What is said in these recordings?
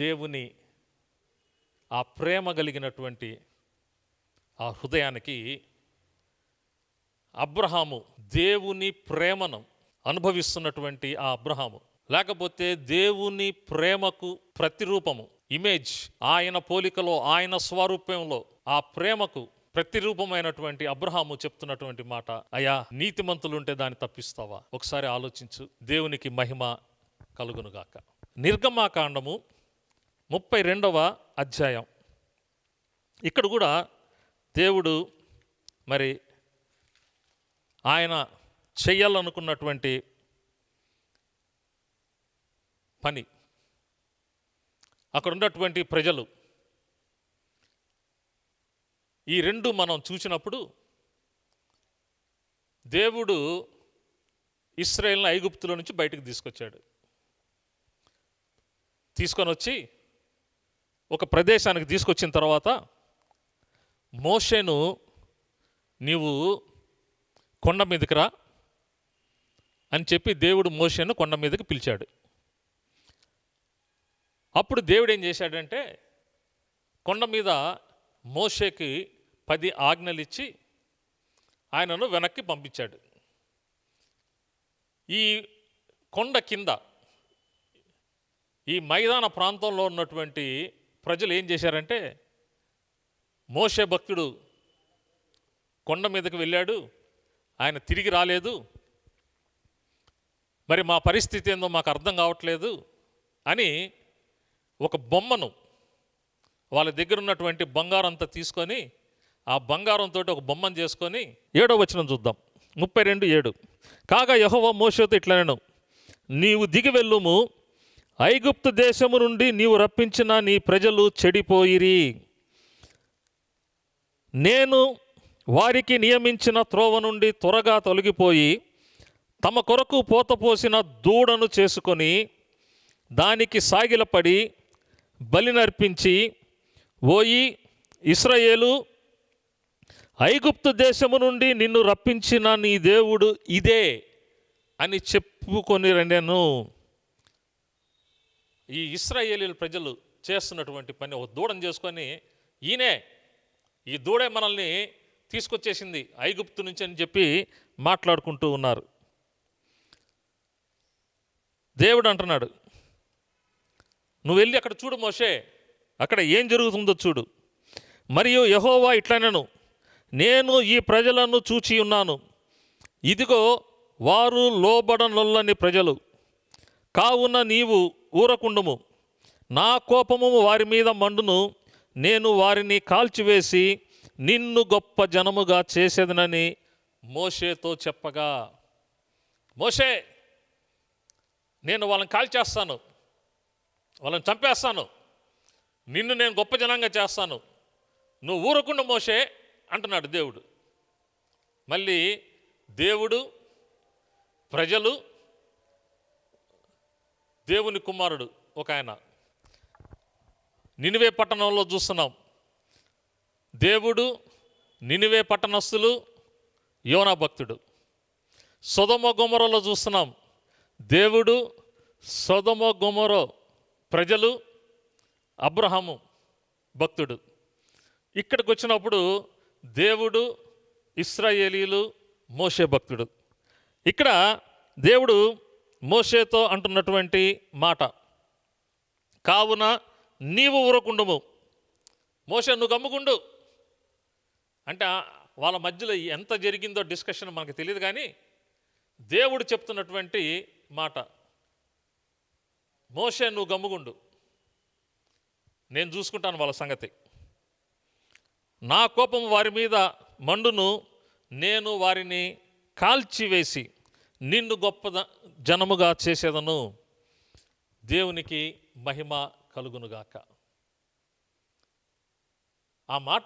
దేవుని ఆ ప్రేమ కలిగినటువంటి ఆ హృదయానికి అబ్రహాము దేవుని ప్రేమను అనుభవిస్తున్నటువంటి ఆ అబ్రహాము. లేకపోతే దేవుని ప్రేమకు ప్రతిరూపము ఇమేజ్ ఆయన పోలికలో ఆయన స్వరూపంలో ఆ ప్రేమకు ప్రతిరూపమైనటువంటి అబ్రహాము చెప్తున్నటువంటి మాట అయా నీతిమంతులుంటే దాన్ని తప్పిస్తావా? ఒకసారి ఆలోచించు దేవునికి మహిమ కలుగునుగాక. నిర్గమాకాండము ముప్పై రెండవ అధ్యాయం. ఇక్కడ కూడా దేవుడు మరి ఆయన చెయ్యాలనుకున్నటువంటి పని. అక్కడ ఉన్నటువంటి ప్రజలు ఈ రెండు మనం చూసినప్పుడు దేవుడు ఇస్రాయేల్ని ఐగుప్తుల నుంచి బయటకు తీసుకొచ్చాడు. తీసుకొని వచ్చి ఒక ప్రదేశానికి తీసుకొచ్చిన తర్వాత మోషేను నీవు కొండ మీదకి రా అని చెప్పి దేవుడు మోషేను కొండ మీదకి పిలిచాడు. అప్పుడు దేవుడు ఏం చేశాడంటే కొండ మీద మోషేకి పది ఆజ్ఞలు ఇచ్చి ఆయనను వెనక్కి పంపించాడు. ఈ కొండ కింద ఈ మైదాన ప్రాంతంలో ఉన్నటువంటి ప్రజలు ఏం చేశారంటే మోషే భక్తుడు కొండ మీదకి వెళ్ళాడు ఆయన తిరిగి రాలేదు మరి మా పరిస్థితి ఏందో మాకు అర్థం కావట్లేదు అని ఒక బొమ్మను వాళ్ళ దగ్గర ఉన్నటువంటి బంగారం అంతా తీసుకొని ఆ బంగారంతో ఒక బొమ్మను చేసుకొని ఏడో వచ్చిన చూద్దాం. ముప్పై రెండు ఏడు. కాగా యహోవ మోషతో ఇట్లనను నీవు దిగి వెళ్ళుము ఐగుప్తు దేశము నుండి నీవు రప్పించిన నీ ప్రజలు చెడిపోయిరి. నేను వారికి నియమించిన త్రోవ నుండి త్వరగా తొలగిపోయి తమ కొరకు పోతపోసిన దూడను చేసుకొని దానికి సాగిలపడి బలినర్పించి ఓయి ఇస్రయేలు ఐగుప్తు దేశము నుండి నిన్ను రప్పించిన నీ దేవుడు ఇదే అని చెప్పుకొని రెండాను ఈ ఇస్రాయేలీల ప్రజలు చేస్తున్నటువంటి పని ఒక దూడను చేసుకొని ఈయనే ఈ దూడే మనల్ని తీసుకొచ్చేసింది ఐగుప్తు నుంచి అని చెప్పి మాట్లాడుకుంటూ ఉన్నారు. దేవుడు అంటున్నాడు నువ్వు వెళ్ళి అక్కడ చూడు మోషే అక్కడ ఏం జరుగుతుందో చూడు. మరియు యహోవా ఇట్లనను నేను ఈ ప్రజలను చూచి ఉన్నాను. ఇదిగో వారు లోబడనొల్లని ప్రజలు. కావున నీవు ఊరకుండుము. నా కోపము వారి మీద మండును. నేను వారిని కాల్చివేసి నిన్ను గొప్ప జనముగా చేసేదనని మోషేతో చెప్పగా మోషే నేను వాళ్ళని కాల్చేస్తాను. వాళ్ళని చంపేస్తాను. నిన్ను నేను గొప్ప జనంగా చేస్తాను. నువ్వు ఊరకుండా మోసే అంటున్నాడు దేవుడు. మళ్ళీ దేవుడు ప్రజలు దేవుని కుమారుడు ఒక ఆయన. నినివే పట్టణంలో చూస్తున్నాం. దేవుడు నినివే పట్టణస్థులు యోనా భక్తుడు. సొదమ గుమరలో చూస్తున్నాం. దేవుడు సొదమ గుమరో ప్రజలు అబ్రహాము భక్తుడు. ఇక్కడికి వచ్చినప్పుడు దేవుడు ఇస్రాయేలీలు మోషే భక్తుడు. ఇక్కడ దేవుడు మోషేతో అంటున్నటువంటి మాట. కావున నీవు ఊరకుండుము. మోషే నువ్వు గమ్ముకుండు. అంటే వాళ్ళ మధ్యలో ఎంత జరిగిందో డిస్కషన్ మనకు తెలియదు కానీ దేవుడు చెప్తున్నటువంటి మాట. మోషే నువ్వు గమ్ముగుండు నేను చూసుకుంటాను వాళ్ళ సంగతి. నా కోపం వారి మీద మండును నేను వారిని కాల్చివేసి నిన్ను గొప్ప జనముగా చేసేదను. దేవునికి మహిమ కలుగునుగాక. ఆ మాట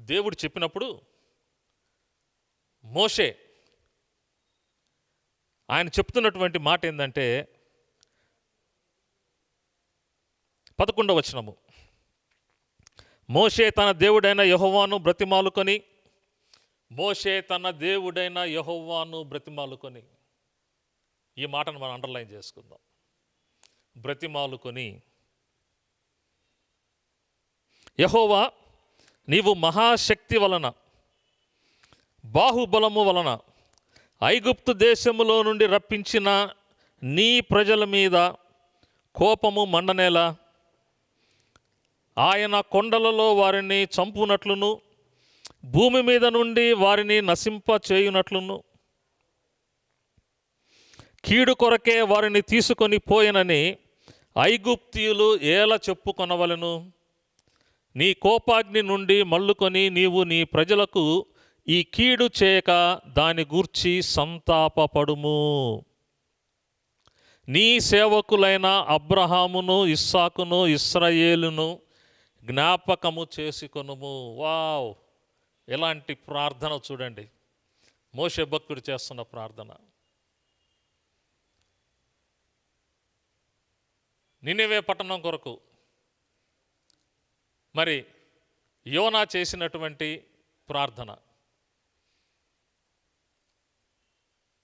దేవుడు చెప్పినప్పుడు మోషే ఆయన చెప్తున్నటువంటి మాట ఏంటంటే పదకొండవ వచనము. మోషే తన దేవుడైన యహోవాను బ్రతిమాలుకొని మోషే తన దేవుడైన యహోవాను బ్రతిమాలుకొని ఈ మాటను మనం అండర్లైన్ చేసుకుందాం. బ్రతిమాలుకొని యహోవా నీవు మహాశక్తి వలన బాహుబలము వలన ఐగుప్తు దేశములో నుండి రప్పించిన నీ ప్రజల మీద కోపము మండనేలా ఆయన కొండలలో వారిని చంపునట్లును భూమి మీద నుండి వారిని నశింప చేయునట్లును కీడు కొరకే వారిని తీసుకొని పోయినని ఐగుప్తీయులు ఎలా చెప్పుకొనవలను. నీ కోపాగ్ని నుండి మల్లుకొని నీవు నీ ప్రజలకు ఈ కీడు చేయక దాని గూర్చి సంతాపపడుము. నీ సేవకులైన అబ్రహామును ఇస్సాకును ఇస్రాయేలును జ్ఞాపకము చేసుకొనుము. వావ్! ఎలాంటి ప్రార్థన చూడండి. మోషే భక్తుడు చేస్తున్న ప్రార్థన. నినివే పట్టణం కొరకు. మరి యోనా చేసినటువంటి ప్రార్థన.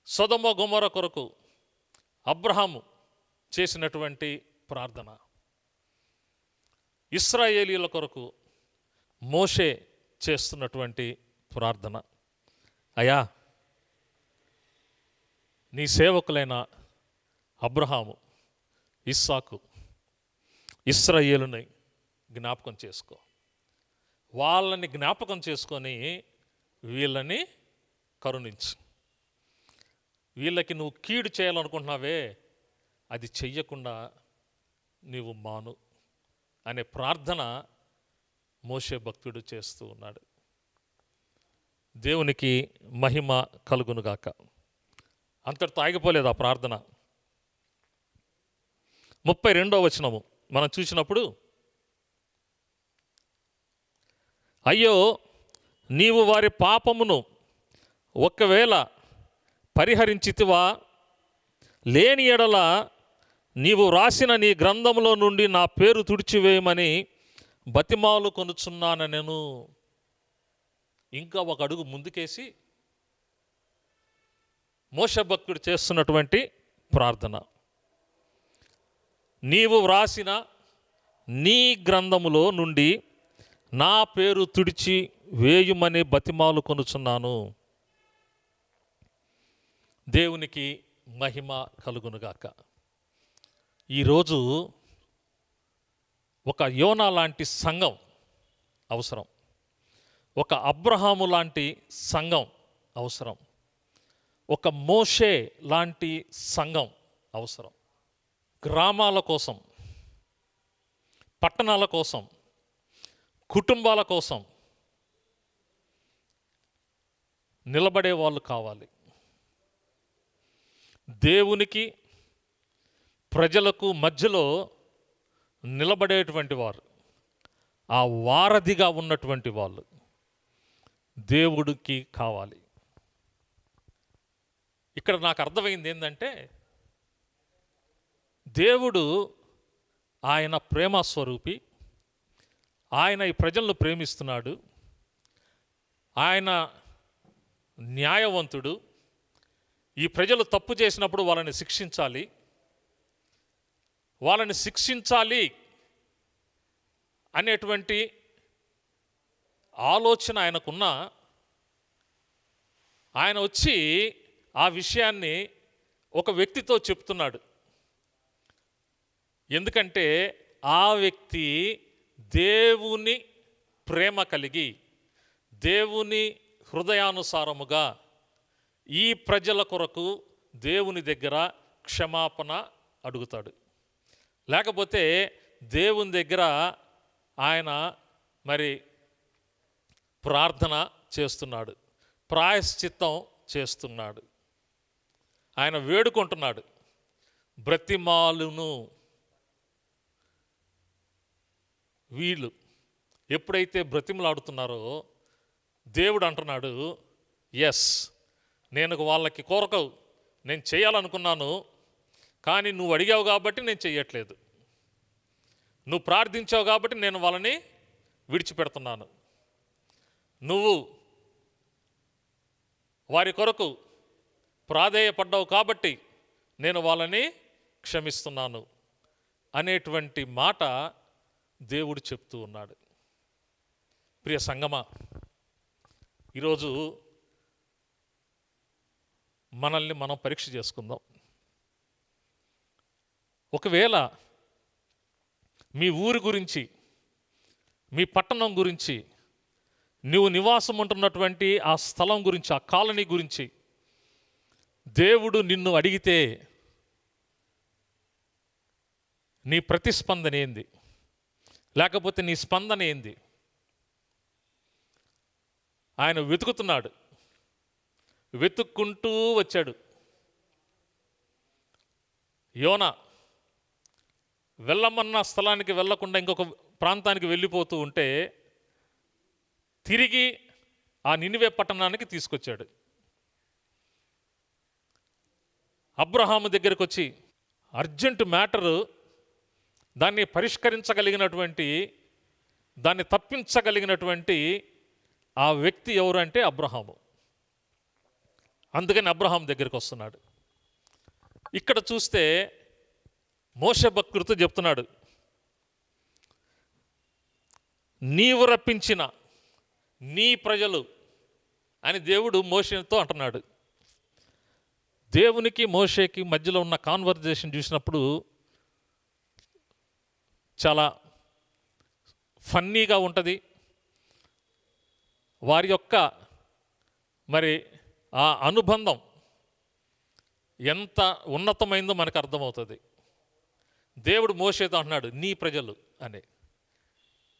సొదమ గుమర కొరకు అబ్రహాము చేసినటువంటి ప్రార్థన. ఇస్రాయేలీల కొరకు మోషే చేస్తున్నటువంటి ప్రార్థన. అయా నీ సేవకులైన అబ్రహాము ఇస్సాకు ఇస్రాయేలుని జ్ఞాపకం చేసుకో. వాళ్ళని జ్ఞాపకం చేసుకొని వీళ్ళని కరుణించు. వీళ్ళకి నువ్వు కీడు చేయాలనుకుంటున్నావే అది చెయ్యకుండా నీవు మాను అనే ప్రార్థన మోషే భక్తుడు చేస్తూ ఉన్నాడు. దేవునికి మహిమ కలుగునుగాక అంతటితో ఆగిపోలేదు ఆ ప్రార్థన. ముప్పై రెండో వచనము. మనం చూసినప్పుడు అయ్యో నీవు వారి పాపమును ఒకవేళ పరిహరించితివా లేని ఎడల నీవు రాసిన నీ గ్రంథంలో నుండి నా పేరు తుడిచివేయమని బతిమాలు కొనుచున్నాన నేను. ఇంకా ఒక అడుగు ముందుకేసి మోసభక్తుడు చేస్తున్నటువంటి ప్రార్థన. నీవు వ్రాసిన నీ గ్రంథములో నుండి నా పేరు తుడిచి వేయుమని బతిమాలు కొనుచున్నాను. దేవునికి మహిమ కలుగునుగాక. ఈరోజు ఒక యోనా లాంటి సంఘం అవసరం. ఒక అబ్రహాము లాంటి సంఘం అవసరం. ఒక మోషే లాంటి సంఘం అవసరం. గ్రామాల కోసం పట్టణాల కోసం కుటుంబాల కోసం నిలబడే వాళ్ళు కావాలి. దేవునికి ప్రజలకు మధ్యలో నిలబడేటువంటి వారు. ఆ వారధిగా ఉన్నటువంటి వాళ్ళు దేవుడికి కావాలి. ఇక్కడ నాకు అర్థమైంది ఏంటంటే దేవుడు ఆయన ప్రేమ స్వరూపి ఆయన ఈ ప్రజలను ప్రేమిస్తున్నాడు ఆయన న్యాయవంతుడు ఈ ప్రజలు తప్పు చేసినప్పుడు వాళ్ళని శిక్షించాలి వాళ్ళని శిక్షించాలి అనేటువంటి ఆలోచన ఆయనకున్న. ఆయన వచ్చి ఆ విషయాన్ని ఒక వ్యక్తితో చెప్తున్నాడు. ఎందుకంటే ఆ వ్యక్తి దేవుని ప్రేమ కలిగి దేవుని హృదయానుసారముగా ఈ ప్రజల కొరకు దేవుని దగ్గర క్షమాపణ అడుగుతాడు. లేకపోతే దేవుని దగ్గర ఆయన మరి ప్రార్థన చేస్తున్నాడు ప్రాయశ్చిత్తం చేస్తున్నాడు. ఆయన వేడుకుంటున్నాడు బ్రతిమాలును. వీళ్ళు ఎప్పుడైతే బ్రతిమలాడుతున్నారో దేవుడు అంటున్నాడు ఎస్ నేను వాళ్ళకి కోరకవు నేను చేయాలనుకున్నాను కానీ నువ్వు అడిగావు కాబట్టి నేను చెయ్యట్లేదు. నువ్వు ప్రార్థించావు కాబట్టి నేను వాళ్ళని విడిచిపెడుతున్నాను. నువ్వు వారి కొరకు ప్రాధేయపడ్డావు కాబట్టి నేను వాళ్ళని క్షమిస్తున్నాను అనేటువంటి మాట దేవుడు చెప్తూ ఉన్నాడు. ప్రియ సంగమ ఈరోజు మనల్ని మనం పరీక్ష చేసుకుందాం. ఒకవేళ మీ ఊరి గురించి మీ పట్టణం గురించి నువ్వు నివాసం ఉంటున్నటువంటి ఆ స్థలం గురించి ఆ కాలనీ గురించి దేవుడు నిన్ను అడిగితే నీ ప్రతిస్పందన ఏంది? లేకపోతే నీ స్పందన ఏంది? ఆయన వెతుకుతున్నాడు. వెతుక్కుంటూ వచ్చాడు. యోన వెళ్ళమన్న స్థలానికి వెళ్ళకుండా ఇంకొక ప్రాంతానికి వెళ్ళిపోతూ ఉంటే తిరిగి ఆ నినివే పట్టణానికి తీసుకొచ్చాడు. అబ్రహాము దగ్గరికి వచ్చి అర్జెంట్ మ్యాటరు దాన్ని పరిష్కరించగలిగినటువంటి దాన్ని తప్పించగలిగినటువంటి ఆ వ్యక్తి ఎవరు అంటే అబ్రహాము. అందుకని అబ్రహాం దగ్గరికి వస్తున్నాడు ఇక్కడ చూస్తే మోస భక్తుడితో చెప్తున్నాడు నీవు రప్పించిన నీ ప్రజలు అని దేవుడు మోషతో అంటున్నాడు. దేవునికి మోషేకి మధ్యలో ఉన్న కాన్వర్జేషన్ చూసినప్పుడు చాలా ఫన్నీగా ఉంటుంది. వారి యొక్క మరి ఆ అనుబంధం ఎంత ఉన్నతమైందో మనకు అర్థమవుతుంది. దేవుడు మోసేతో అంటున్నాడు నీ ప్రజలు అని.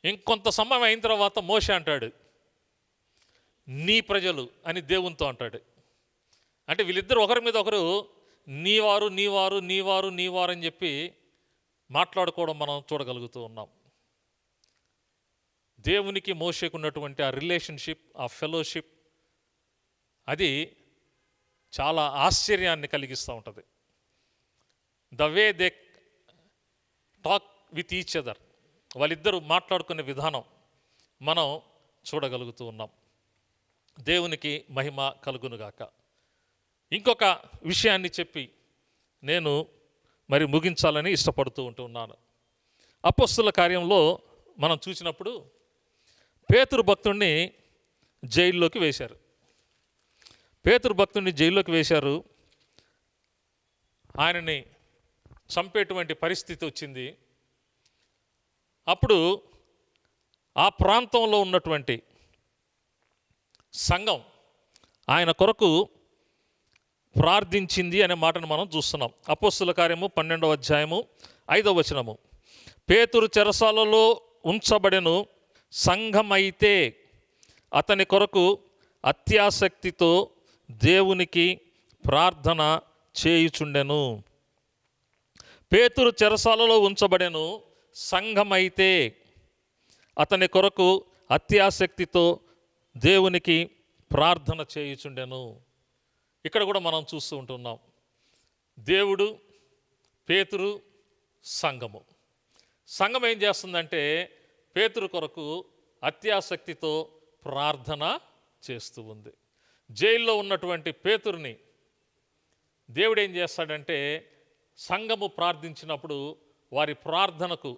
ఇంకొంత సమయం అయిన తర్వాత మోసే అంటాడు నీ ప్రజలు అని దేవునితో అంటాడు. అంటే వీళ్ళిద్దరు ఒకరి మీద ఒకరు నీవారు నీవారు నీవారు నీవారు అని చెప్పి మాట్లాడుకోవడం మనం చూడగలుగుతూ ఉన్నాం. దేవునికి మోసేకు ఉన్నటువంటి ఆ రిలేషన్షిప్ ఆ ఫెలోషిప్ అది చాలా ఆశ్చర్యాన్ని కలిగిస్తూ ఉంటుంది. The way they talk with each other వాళ్ళిద్దరూ మాట్లాడుకునే విధానం మనం చూడగలుగుతూ ఉన్నాం. దేవునికి మహిమ కలుగునుగాక. ఇంకొక విషయాన్ని చెప్పి నేను మరి ముగించాలని ఇష్టపడుతూ ఉంటున్నాను అపస్తుల కార్యంలో మనం చూసినప్పుడు పేతురు భక్తుడిని జైల్లోకి వేశారు. పేతురు భక్తుడిని జైల్లోకి వేశారు. ఆయనని చంపేటువంటి పరిస్థితి వచ్చింది. అప్పుడు ఆ ప్రాంతంలో ఉన్నటువంటి సంఘం ఆయన కొరకు ప్రార్థించింది అనే మాటను మనం చూస్తున్నాం. అపోస్తుల కార్యము పన్నెండవ అధ్యాయము ఐదవ వచనము. పేతురు చెరసాలలో ఉంచబడెను సంఘమైతే అతని కొరకు అత్యాసక్తితో దేవునికి ప్రార్థన చేయుచుండెను. పేతురు చెరసాలలో ఉంచబడెను సంఘమైతే అతని కొరకు అత్యాసక్తితో దేవునికి ప్రార్థన చేయుచుండెను. ఇక్కడ కూడా మనం చూస్తూ ఉంటున్నాం. దేవుడు పేతురు సంఘము. సంఘం ఏం చేస్తుందంటే పేతురు కొరకు అత్యాసక్తితో ప్రార్థన చేస్తూ ఉంది. జైల్లో ఉన్నటువంటి పేతురుని దేవుడు ఏం చేస్తాడంటే సంఘము ప్రార్థించినప్పుడు వారి ప్రార్థనకు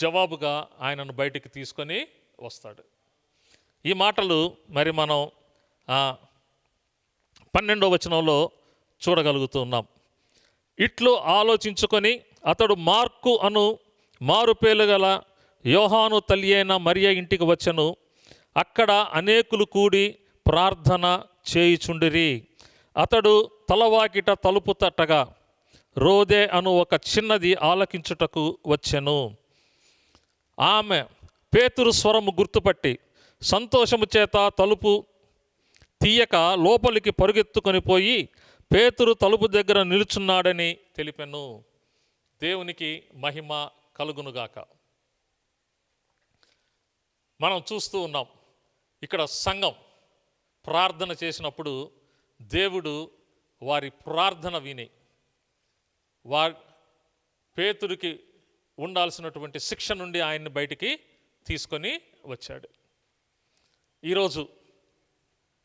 జవాబుగా ఆయనను బయటికి తీసుకొని వస్తాడు. ఈ మాటలు మరి మనం పన్నెండో వచనంలో చూడగలుగుతున్నాం ఇట్లు ఆలోచించుకొని అతడు మార్కు అను మారుపేలు గల యోహాను తల్లి అయిన మరియ ఇంటికి వచ్చను. అక్కడ అనేకులు కూడి ప్రార్థన చేయుచుండిరి. అతడు తలవాకిట తలుపు తట్టగా రోదే అను ఒక చిన్నది ఆలకించుటకు వచ్చెను. ఆమె పేతురు స్వరము గుర్తుపట్టి సంతోషము చేత తలుపు తీయక లోపలికి పరుగెత్తుకొని పోయి పేతురు తలుపు దగ్గర నిలుచున్నాడని తెలిపెను. దేవునికి మహిమ కలుగునుగాక. మనం చూస్తూ ఉన్నాం ఇక్కడ సంఘం ప్రార్థన చేసినప్పుడు దేవుడు వారి ప్రార్థన విని వా పేతుడికి ఉండాల్సినటువంటి శిక్ష నుండి ఆయన్ని బయటికి తీసుకొని వచ్చాడు. ఈరోజు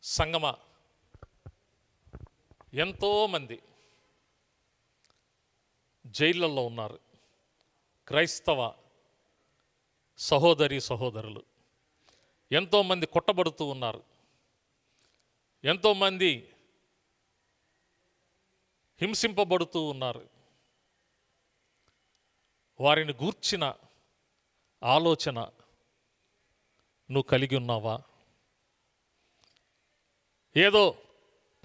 సంగమ ఎంతోమంది జైళ్ళల్లో ఉన్నారు. క్రైస్తవ సహోదరి సహోదరులు. ఎంతోమంది కొట్టబడుతూ ఉన్నారు. ఎంతోమంది హింసింపబడుతూ ఉన్నారు. వారిని గూర్చిన ఆలోచన నువ్వు కలిగి ఉన్నావా? ఏదో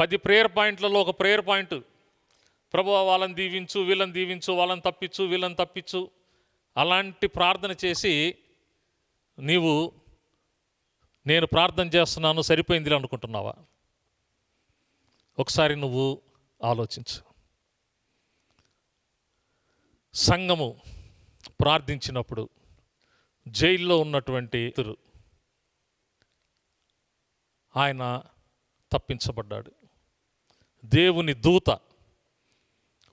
పది ప్రేయర్ పాయింట్లలో ఒక ప్రేయర్ పాయింట్. ప్రభు వాళ్ళని దీవించు వీళ్ళని దీవించు వాళ్ళని తప్పించు వీళ్ళని తప్పించు అలాంటి ప్రార్థన చేసి నీవు నేను ప్రార్థన చేస్తున్నాను సరిపోయింది అనుకుంటున్నావా? ఒకసారి నువ్వు ఆలోచించు. సంఘము ప్రార్థించినప్పుడు జైల్లో ఉన్నటువంటి ఇతరు ఆయన తప్పించబడ్డాడు. దేవుని దూత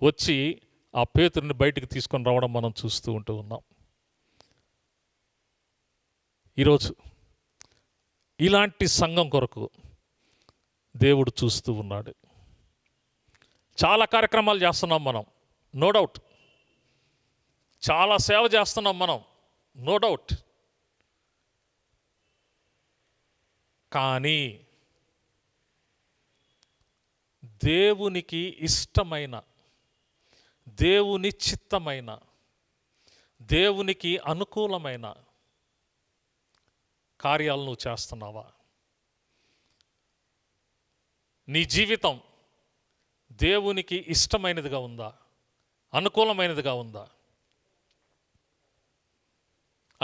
వచ్చి ఆ పేతుడిని బయటికి తీసుకొని రావడం మనం చూస్తూ ఉంటూ ఉన్నాం. ఈరోజు ఇలాంటి సంఘం కొరకు దేవుడు చూస్తూ ఉన్నాడు. చాలా కార్యక్రమాలు చేస్తున్నాం మనం నో డౌట్. చాలా సేవ చేస్తున్నాం మనం నో డౌట్ కానీ దేవునికి ఇష్టమైన దేవుని చిత్తమైన దేవునికి అనుకూలమైన కార్యాలు నువ్వు చేస్తున్నావా? నీ జీవితం దేవునికి ఇష్టమైనదిగా ఉందా? అనుకూలమైనదిగా ఉందా?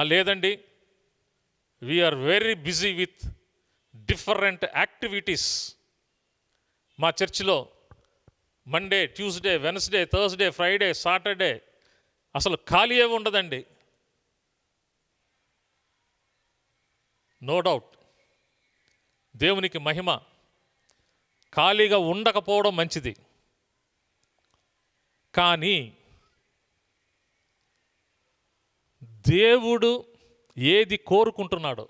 లేదండి. We're very busy with different activities మా చర్చిలో Monday Tuesday Wednesday Thursday Friday Saturday అసలు ఖాళీ ఉండదండి. నో డౌట్ దేవునికి మహిమ ఖాళీగా ఉండకపోవడం మంచిది. కానీ దేవుడు ఏది కోరుకుంటున్నాడో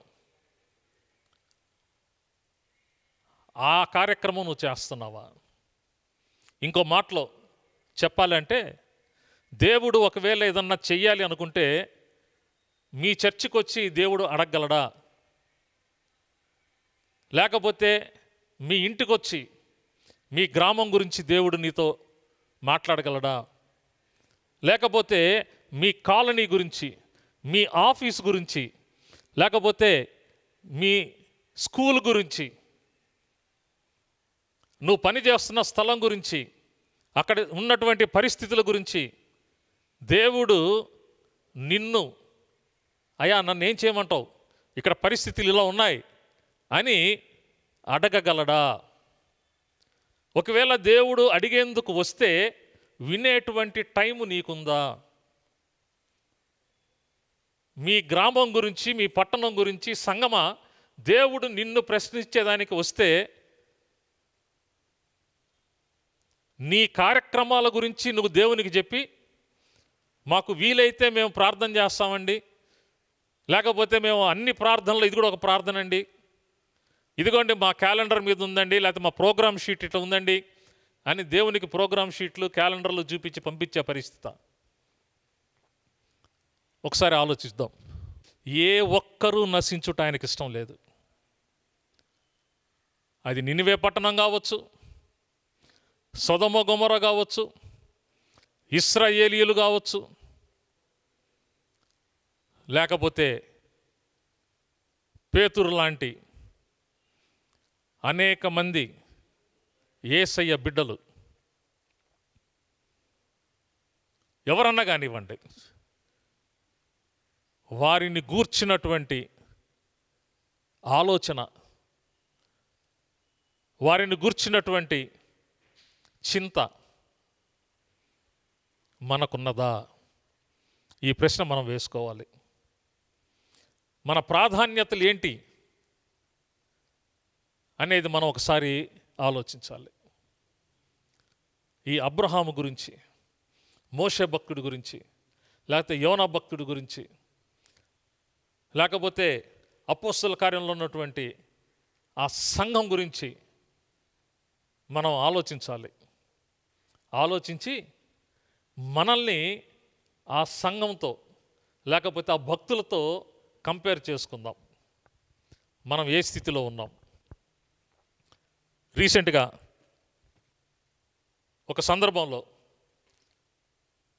ఆ కార్యక్రమం నువ్వు చేస్తున్నావా? ఇంకో మాటలో చెప్పాలంటే దేవుడు ఒకవేళ ఏదన్నా చెయ్యాలి అనుకుంటే మీ చర్చికి వచ్చి దేవుడు అడగగలడా? లేకపోతే మీ ఇంటికి వచ్చి మీ గ్రామం గురించి దేవుడు నీతో మాట్లాడగలడా? లేకపోతే మీ కాలనీ గురించి మీ ఆఫీస్ గురించి లేకపోతే మీ స్కూల్ గురించి నువ్వు పనిచేస్తున్న స్థలం గురించి అక్కడ ఉన్నటువంటి పరిస్థితుల గురించి దేవుడు నిన్ను అయ్యా నన్ను ఏం చేయమంటావు? ఇక్కడ పరిస్థితులు ఇలా ఉన్నాయి అని అడగగలడా? ఒకవేళ దేవుడు అడిగేందుకు వస్తే వినేటువంటి టైము నీకుందా? మీ గ్రామం గురించి మీ పట్టణం గురించి సంగమ దేవుడు నిన్ను ప్రశ్నించేదానికి వస్తే నీ కార్యక్రమాల గురించి నువ్వు దేవునికి చెప్పి మాకు వీలైతే మేము ప్రార్థన చేస్తామండి. లేకపోతే మేము అన్ని ప్రార్థనలు ఇది కూడా ఒక ప్రార్థన అండి. ఇదిగోండి మా క్యాలెండర్ మీద ఉందండి లేకపోతే మా ప్రోగ్రామ్ షీట్ ఇట్లా ఉందండి అని దేవునికి ప్రోగ్రామ్ షీట్లు క్యాలెండర్లు చూపించి పంపించే పరిస్థితి. ఒకసారి ఆలోచిద్దాం. ఏ ఒక్కరూ నశించుట ఆయనకి ఇష్టం లేదు. అది నినివే పట్టణం కావచ్చు సొదమ గుమర కావచ్చు ఇస్రాయేలీలు కావచ్చు లేకపోతే పేతురు లాంటి అనేక మంది ఏసయ్య బిడ్డలు. ఎవరన్నా కానివ్వండి. వారిని గూర్చినటువంటి ఆలోచన వారిని గూర్చినటువంటి చింత మనకున్నదా? ఈ ప్రశ్న మనం వేసుకోవాలి. మన ప్రాధాన్యతలు ఏంటి అనేది మనం ఒకసారి ఆలోచించాలి. ఈ అబ్రహాము గురించి మోషే భక్తుడి గురించి లేకపోతే యోనా భక్తుడి గురించి లేకపోతే అపోస్తుల కార్యంలో ఉన్నటువంటి ఆ సంఘం గురించి మనం ఆలోచించాలి. ఆలోచించి మనల్ని ఆ సంఘంతో లేకపోతే ఆ భక్తులతో కంపేర్ చేసుకుందాం. మనం ఏ స్థితిలో ఉన్నాం? రీసెంట్గా ఒక సందర్భంలో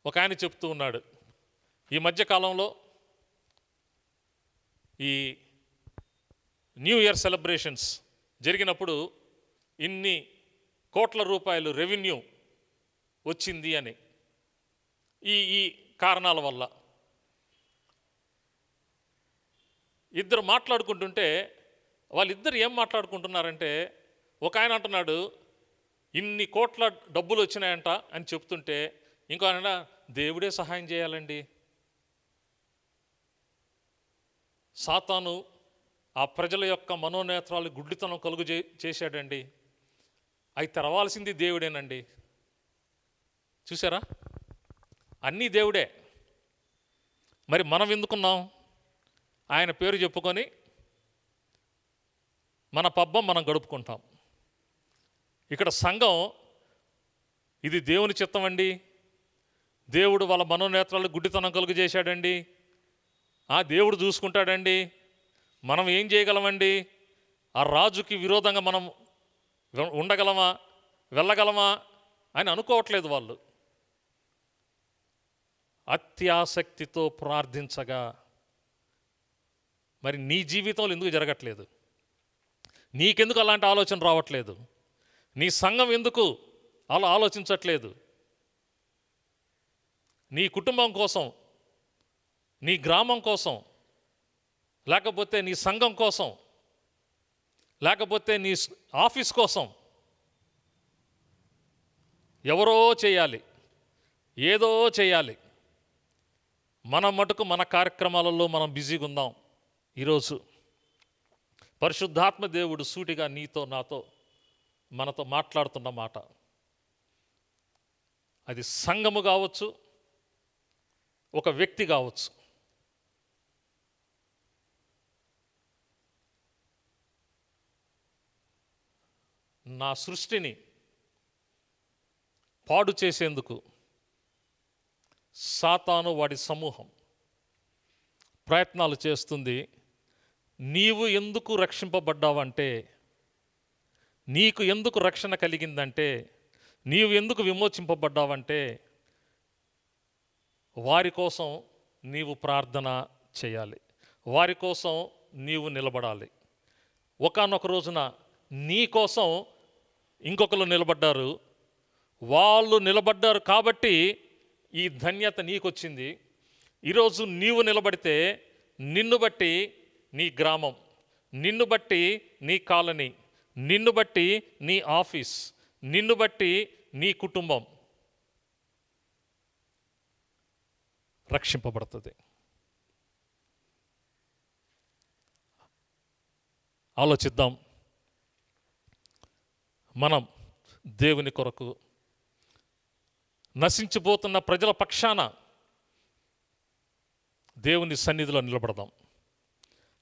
ఒక ఆయన చెప్తూ ఉన్నాడు. ఈ మధ్యకాలంలో ఈ న్యూ ఇయర్ సెలబ్రేషన్స్ జరిగినప్పుడు ఇన్ని కోట్ల రూపాయలు రెవెన్యూ వచ్చింది అని. ఈ ఈ కారణాల వల్ల. ఇద్దరు మాట్లాడుకుంటుంటే వాళ్ళిద్దరు ఏం మాట్లాడుకుంటున్నారంటే ఒక ఆయన అంటున్నాడు ఇన్ని కోట్ల డబ్బులు వచ్చినాయంట అని చెప్తుంటే ఇంకో ఆయన దేవుడే సహాయం చేయాలండి. సాతాను ఆ ప్రజల యొక్క మనోనేత్రాలు గుడ్డితనం కలుగు చే చేశాడండి. అవి తెరవాల్సింది దేవుడేనండి. చూసారా అన్నీ దేవుడే. మరి మనం ఎందుకున్నాం? ఆయన పేరు చెప్పుకొని మన పబ్బం మనం గడుపుకుంటాం. ఇక్కడ సంఘం ఇది దేవుని చిత్తం అండి. దేవుడు వాళ్ళ మనోనేత్రాలు గుడ్డితనం కలుగు చేశాడండి. ఆ దేవుడు చూసుకుంటాడండి. మనం ఏం చేయగలమండి? ఆ రాజుకి విరోధంగా మనం ఉండగలమా? వెళ్ళగలమా? అని అనుకోవట్లేదు వాళ్ళు. అత్యాసక్తితో ప్రార్థించగా మరి నీ జీవితంలో ఎందుకు జరగట్లేదు? నీకెందుకు అలాంటి ఆలోచన రావట్లేదు? నీ సంఘం ఎందుకు అలా ఆలోచించట్లేదు? నీ కుటుంబం కోసం నీ గ్రామం కోసం లేకపోతే నీ సంఘం కోసం లేకపోతే నీ ఆఫీస్ కోసం ఎవరో చేయాలి ఏదో చేయాలి. మన మటుకు మన కార్యక్రమాలలో మనం బిజీగా ఉందాం. ఈరోజు పరిశుద్ధాత్మ దేవుడు సూటిగా నీతో నాతో మనతో మాట్లాడుతున్న మాట. అది సంఘము కావచ్చు ఒక వ్యక్తి కావచ్చు. నా సృష్టిని పాడు చేసేందుకు సాతాను వాడి సమూహం ప్రయత్నాలు చేస్తుంది. నీవు ఎందుకు రక్షింపబడ్డావంటే నీకు ఎందుకు రక్షణ కలిగిందంటే నీవు ఎందుకు విమోచింపబడ్డావంటే వారి కోసం నీవు ప్రార్థన చేయాలి. వారి కోసం నీవు నిలబడాలి. ఒకానొక రోజున నీ కోసం ఇంకొకరు నిలబడ్డారు. వాళ్ళు నిలబడ్డారు కాబట్టి ఈ ధన్యత నీకొచ్చింది. ఈరోజు నీవు నిలబడితే నిన్ను బట్టి నీ గ్రామం నిన్ను బట్టి నీ కాలనీ నిన్ను బట్టి నీ ఆఫీస్ నిన్ను బట్టి నీ కుటుంబం రక్షింపబడుతుంది. ఆలోచిద్దాం. మనం దేవుని కొరకు నశించిపోతున్న ప్రజల పక్షాన దేవుని సన్నిధిలో నిలబడదాం.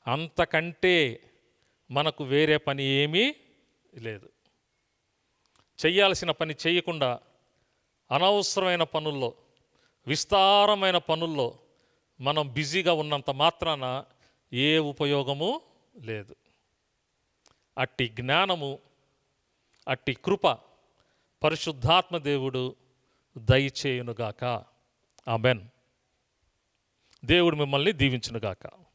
అంతకంటే మనకు వేరే పని ఏమీ లేదు. చేయాల్సిన పని చేయకుండా అనవసరమైన పనుల్లో విస్తారమైన పనుల్లో మనం బిజీగా ఉన్నంత మాత్రాన ఏ ఉపయోగము లేదు. అట్టి జ్ఞానము అట్టి కృప పరిశుద్ధాత్మ దేవుడు దయచేయునుగాక. ఆమెన్. దేవుడు మిమ్మల్ని దీవించునుగాక.